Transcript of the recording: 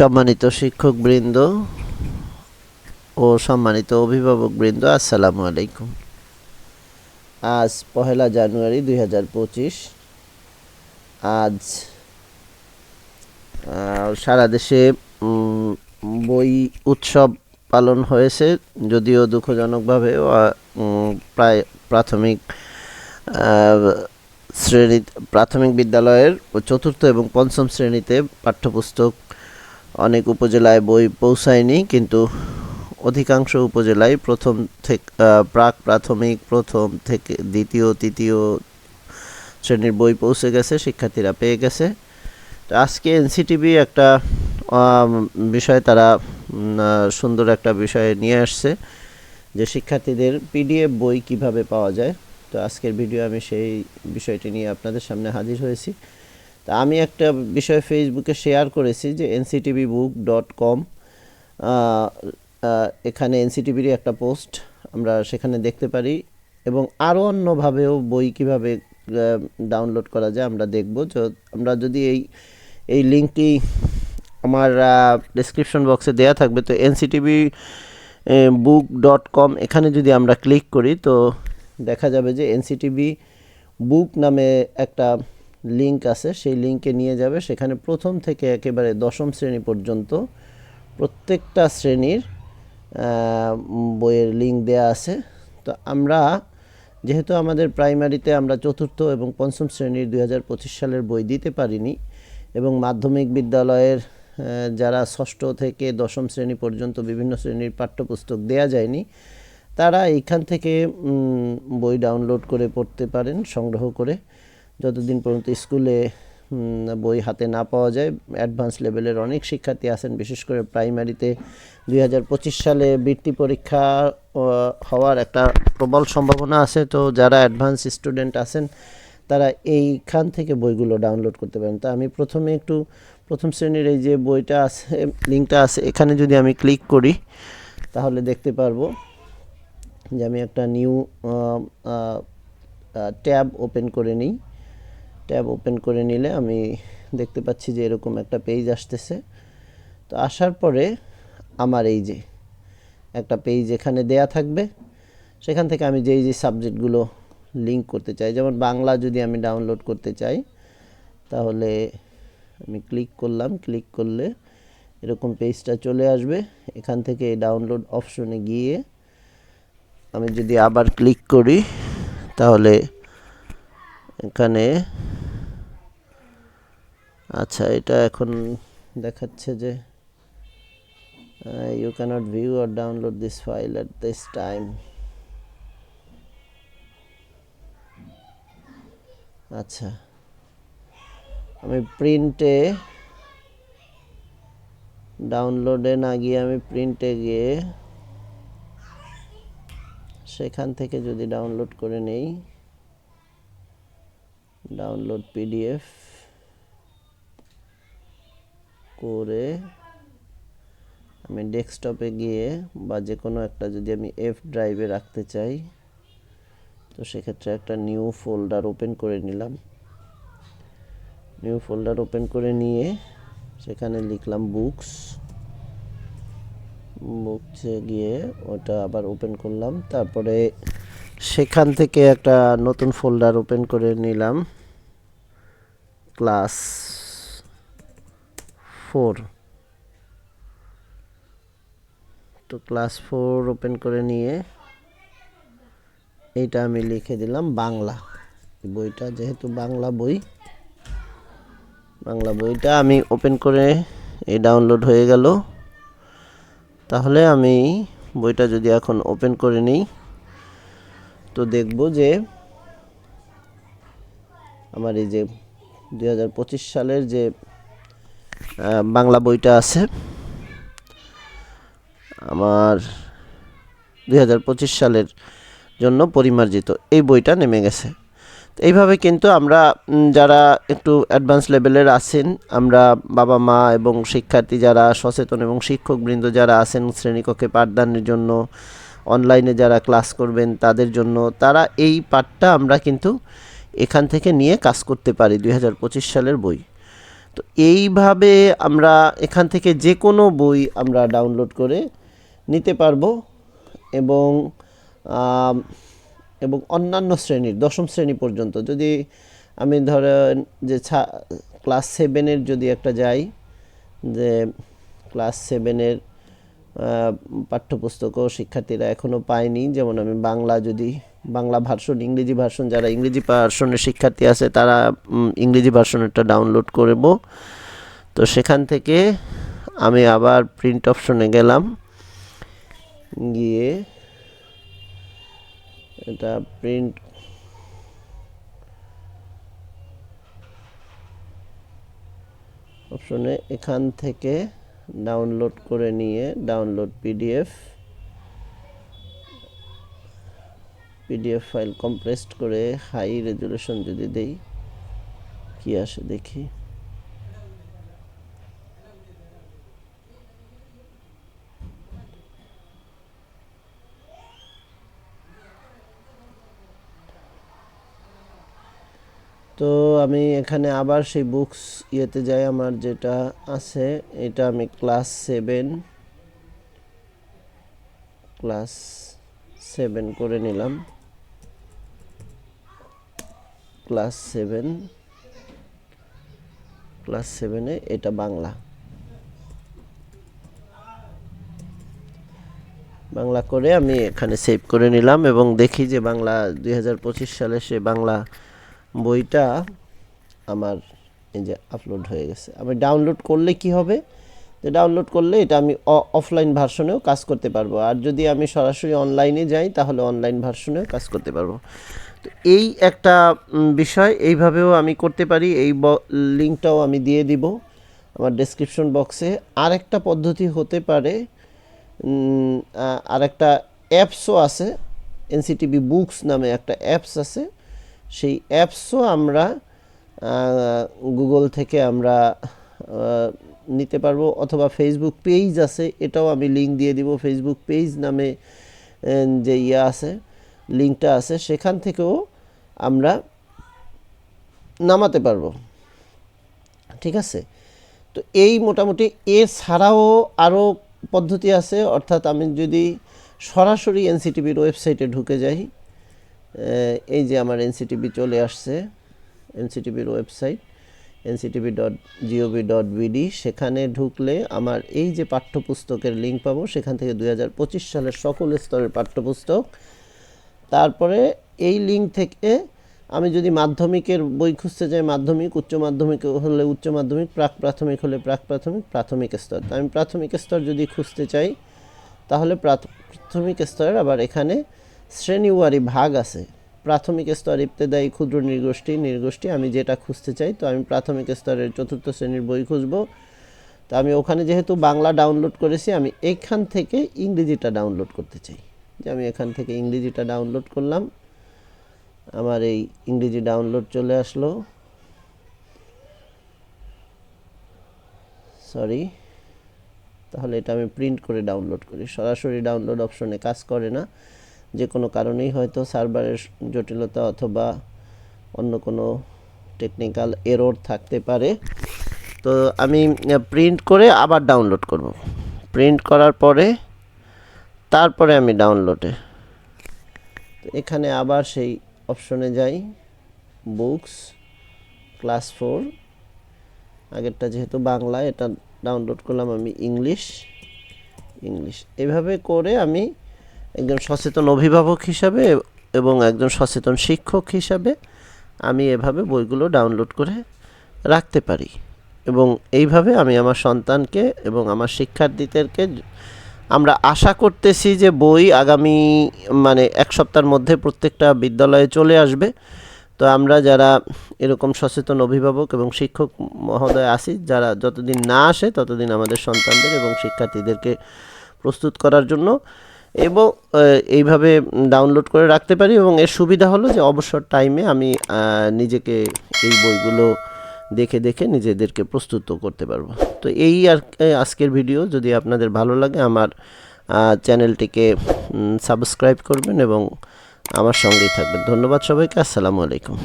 সম্মানিত শিক্ষকবৃন্দ ও সম্মানিত অভিভাবকবৃন্দ, আসসালামু আলাইকুম। আজ পহেলা জানুয়ারি দুই হাজার পঁচিশ। আজ সারা দেশে বই উৎসব পালন হয়েছে, যদিও দুঃখজনকভাবে প্রায় প্রাথমিক শ্রেণি প্রাথমিক বিদ্যালয়ের চতুর্থ এবং পঞ্চম শ্রেণীতে পাঠ্যপুস্তক অনেক উপজেলায় বই পৌঁছায়নি, কিন্তু অধিকাংশ উপজেলায় প্রথম থেকে প্রাক প্রাথমিক, প্রথম থেকে দ্বিতীয়, তৃতীয় শ্রেণির বই পৌঁছে গেছে, শিক্ষার্থীরা পেয়ে গেছে। তো আজকে এনসিটিভি একটা বিষয় তারা সুন্দর একটা বিষয় নিয়ে আসছে যে শিক্ষার্থীদের পিডিএফ বই কীভাবে পাওয়া যায়। তো আজকের ভিডিও আমি সেই বিষয়টি নিয়ে আপনাদের সামনে হাজির হয়েছি। তা আমি একটা বিষয় ফেসবুকে শেয়ার করেছি যে এনসিটিভি বুক ডট কম এখানে এনসিটিভিরই একটা পোস্ট আমরা সেখানে দেখতে পারি এবং আরও অন্যভাবেও বই কীভাবে ডাউনলোড করা যায় আমরা দেখব। আমরা যদি এই এই লিঙ্কটি আমার ডেসক্রিপশন বক্সে দেয়া থাকবে, তো এনসিটিভি বুক ডট কম এখানে যদি আমরা ক্লিক করি, তো দেখা যাবে যে এনসিটিভি বুক নামে একটা লিঙ্ক আছে, সেই লিঙ্কে নিয়ে যাবে। সেখানে প্রথম থেকে একেবারে দশম শ্রেণি পর্যন্ত প্রত্যেকটা শ্রেণির বইয়ের লিঙ্ক দেয়া আছে। তো আমরা, যেহেতু আমাদের প্রাইমারিতে আমরা চতুর্থ এবং পঞ্চম শ্রেণির দু হাজার পঁচিশ সালের বই দিতে পারিনি এবং মাধ্যমিক বিদ্যালয়ের যারা ষষ্ঠ থেকে দশম শ্রেণি পর্যন্ত বিভিন্ন শ্রেণির পাঠ্যপুস্তক দেয়া যায়নি, তারা এইখান থেকে বই ডাউনলোড করে পড়তে পারেন, সংগ্রহ করে। যতদিন পর্যন্ত স্কুলে বই হাতে না পাওয়া যায় অ্যাডভান্স লেভেলের অনেক শিক্ষার্থী আছেন, বিশেষ করে প্রাইমারিতে দুই হাজার পঁচিশ সালে বৃত্তি পরীক্ষা হওয়ার একটা প্রবল সম্ভাবনা আছে। তো যারা অ্যাডভান্স স্টুডেন্ট আছেন, তারা এইখান থেকে বইগুলো ডাউনলোড করতে পারেন। তা আমি প্রথমে একটু, প্রথম শ্রেণির এই যে বইটা আছে লিঙ্কটা আছে, এখানে যদি আমি ক্লিক করি, তাহলে দেখতে পারব যে আমি একটা নিউ ট্যাব ওপেন করে নিই। ট্যাব ওপেন করে নিলে আমি দেখতে পাচ্ছি যে এরকম একটা পেজ আসতেছে। তো আসার পরে আমার এই যে একটা পেজ এখানে দেয়া থাকবে। সেখান থেকে আমি যেই যে সাবজেক্টগুলো লিঙ্ক করতে চাই, যেমন বাংলা যদি আমি ডাউনলোড করতে চাই, তাহলে আমি ক্লিক করলাম। ক্লিক করলে এরকম পেজটা চলে আসবে। এখান থেকে ডাউনলোড অপশনে গিয়ে আমি যদি আবার ক্লিক করি, তাহলে এখানে আচ্ছা এটা এখন দেখাচ্ছে যে you cannot view or download this file at this time আচ্ছা আমি প্রিন্টে ডাউনলোডে না গিয়ে আমি প্রিন্টে গিয়ে সেখান থেকে যদি ডাউনলোড করে নেই ডাউনলোড পিডিএফ করে আমি ডেস্কটপে গিয়ে বা যে কোনো একটা যদি আমি এফ ড্রাইভে রাখতে চাই, তো সেক্ষেত্রে একটা নিউ ফোল্ডার ওপেন করে নিলাম। নিউ ফোল্ডার ওপেন করে নিয়ে সেখানে লিখলাম বুকস বুকসে গিয়ে ওটা আবার ওপেন করলাম। তারপরে সেখান থেকে একটা নতুন ফোল্ডার ওপেন করে নিলাম। ক্লাস ফোর তো ক্লাস ফোর ওপেন করে নিয়ে এইটা আমি লিখে দিলাম বাংলা। বইটা যেহেতু বাংলা বই, বাংলা বইটা আমি ওপেন করে এই ডাউনলোড হয়ে গেল। তাহলে আমি বইটা যদি এখন ওপেন করে নিই, তো দেখব যে আমার এই যে দু হাজার পঁচিশ সালের যে বাংলা বইটা আছে। আমার দুই হাজার পঁচিশ সালের জন্য পরিমার্জিত। এই বইটা নেমে গেছে। এইভাবে কিন্তু আমরা যারা একটু অ্যাডভান্স লেভেলের আছেন, আমরা বাবা মা এবং শিক্ষার্থী যারা, সচেতন এবং শিক্ষকবৃন্দ যারা আছেন শ্রেণীকক্ষে পাঠদানের জন্য অনলাইনে যারা ক্লাস করবেন তাদের জন্য, তারা এই পাঠটা আমরা কিন্তু এখান থেকে নিয়ে কাজ করতে পারি দুই হাজার পঁচিশ সালের বই। তো এইভাবে আমরা এখান থেকে যে কোনো বই আমরা ডাউনলোড করে নিতে পারব এবং এবং অন্যান্য শ্রেণির, দশম শ্রেণি পর্যন্ত। যদি আমি ধরেন যে ছা ক্লাস সেভেনের যদি একটা যাই, যে ক্লাস সেভেনের পাঠ্যপুস্তকও শিক্ষার্থীরা এখনও পায়নি। যেমন আমি বাংলা যদি বাংলা ভার্সন, ইংরেজি ভার্সন, যারা ইংরেজি ভার্সনের শিক্ষার্থী আছে, তারা ইংরেজি ভার্সনেরটা ডাউনলোড করব। তো সেখান থেকে আমি আবার প্রিন্ট অপশনে গেলাম। গিয়ে এটা প্রিন্ট অপশনে এখান থেকে ডাউনলোড করে নিয়ে download PDF PDF file compressed করে হাই রেজুলেশন যদি দেই, কি আসে দেখি? তো আমি এখানে আবার সেই বুকস ইয়েতে যাই, আমার যেটা আছে, এটা আমি ক্লাস সেভেন ক্লাস সেভেন করে নিলাম। ক্লাস সেভেন, ক্লাস সেভেনে এটা বাংলা। বাংলা করে আমি এখানে সেভ করে নিলাম এবং দেখি যে বাংলা দুই হাজার পঁচিশ সালে সে বাংলা বইটা আমার এই যে আপলোড হয়ে গেছে। আমি ডাউনলোড করলে কি হবে? ডাউনলোড করলে এটা আমি অফলাইন ভার্সনেও কাজ করতে পারব। আর যদি আমি সরাসরি অনলাইনে যাই তাহলে অনলাইন ভার্সনেও কাজ করতে পারব। তো এই একটা বিষয় এইভাবেও আমি করতে পারি। এই লিঙ্কটাও আমি দিয়ে দিব আমার ডেসক্রিপশন বক্সে আরেকটা পদ্ধতি হতে পারে উম, আ- আরেকটা অ্যাপসও আছে। এনসিটিভি বুকস নামে একটা অ্যাপস আছে। সেই অ্যাপসও আমরা গুগল থেকে আমরা নিতে পারব, অথবা ফেসবুক পেজ আছে, এটাও আমি লিঙ্ক দিয়ে দিব। ফেসবুক পেজ নামে যে ইয়ে আছে লিঙ্কটা আছে, সেখান থেকেও আমরা নামাতে পারব। ঠিক আছে? তো এই মোটামুটি, এছাড়াও আরও পদ্ধতি আছে, অর্থাৎ আমি যদি সরাসরি এনসিটিভির ওয়েবসাইটে ঢুকে যাই এই যে আমার এনসিটিভি চলে আসছে, এনসিটিভির website. N C T V dot dot B D সেখানে ঢুকলে আমার এই যে পাঠ্যপুস্তকের লিঙ্ক পাবো, সেখান থেকে দু হাজার পঁচিশ সালের সকল স্তরের পাঠ্যপুস্তক। তারপরে এই লিঙ্ক থেকে আমি যদি মাধ্যমিকের বই খুঁজতে যাই, মাধ্যমিক, উচ্চ মাধ্যমিক হলে উচ্চ মাধ্যমিক, প্রাক প্রাথমিক হলে প্রাক প্রাথমিক প্রাথমিক স্তর। আমি প্রাথমিক স্তর যদি খুঁজতে চাই, তাহলে প্রাথ- প্রাথমিক স্তরের আবার এখানে শ্রেণীওয়ারি ভাগ আছে। প্রাথমিক স্তর ইবতেদায়ী ক্ষুদ্র নির্গোষ্ঠী নির্গোষ্ঠী আমি যেটা খুঁজতে চাই, তো আমি প্রাথমিক স্তরের চতুর্থ শ্রেণির বই খুঁজবো। তো আমি ওখানে যেহেতু বাংলা ডাউনলোড করেছি, আমি এখান থেকে ইংরেজিটা ডাউনলোড করতে চাই। যে আমি এখান থেকে ইংরেজিটা ডাউনলোড করলাম, আমার এই ইংরেজি ডাউনলোড চলে আসলো। সরি তাহলে এটা আমি প্রিন্ট করে ডাউনলোড করি। সরাসরি ডাউনলোড অপশনে কাজ করে না। যে কোনো কারণেই হয়তো সার্ভারের জটিলতা অথবা অন্য কোনো টেকনিক্যাল এরর থাকতে পারে। তো আমি প্রিন্ট করে আবার ডাউনলোড করব। প্রিন্ট করার পরে, তারপরে আমি ডাউনলোডে এখানে আবার সেই অপশনে যাই। বুকস ক্লাস ফোর আগেরটা যেহেতু বাংলা, এটা ডাউনলোড করলাম আমি ইংলিশ ইংলিশ এভাবে করে আমি একজন সচেতন অভিভাবক হিসাবে এবং একজন সচেতন শিক্ষক হিসাবে আমি এভাবে বইগুলো ডাউনলোড করে রাখতে পারি। এবং এইভাবে আমি আমার সন্তানকে এবং আমার শিক্ষার্থীদেরকে আমরা আশা করতেছি যে বই আগামী মানে এক সপ্তাহের মধ্যে প্রত্যেকটা বিদ্যালয়ে চলে আসবে। তো আমরা যারা এরকম সচেতন অভিভাবক এবং শিক্ষক মহোদয় আছি, যারা যতদিন না আসে ততদিন আমাদের সন্তানদের এবং শিক্ষার্থীদেরকে প্রস্তুত করার জন্য এবং এইভাবে ডাউনলোড করে রাখতে পারি এবং এর সুবিধা হলো যে অবসর টাইমে আমি নিজেকে এই বইগুলো দেখে দেখে নিজেদেরকে প্রস্তুত করতে পারব। তো এই আর আজকের ভিডিও যদি আপনাদের ভালো লাগে আমার চ্যানেলটিকে সাবস্ক্রাইব করবেন এবং আমার সঙ্গেই থাকবেন। ধন্যবাদ সবাইকে, আসসালামু আলাইকুম।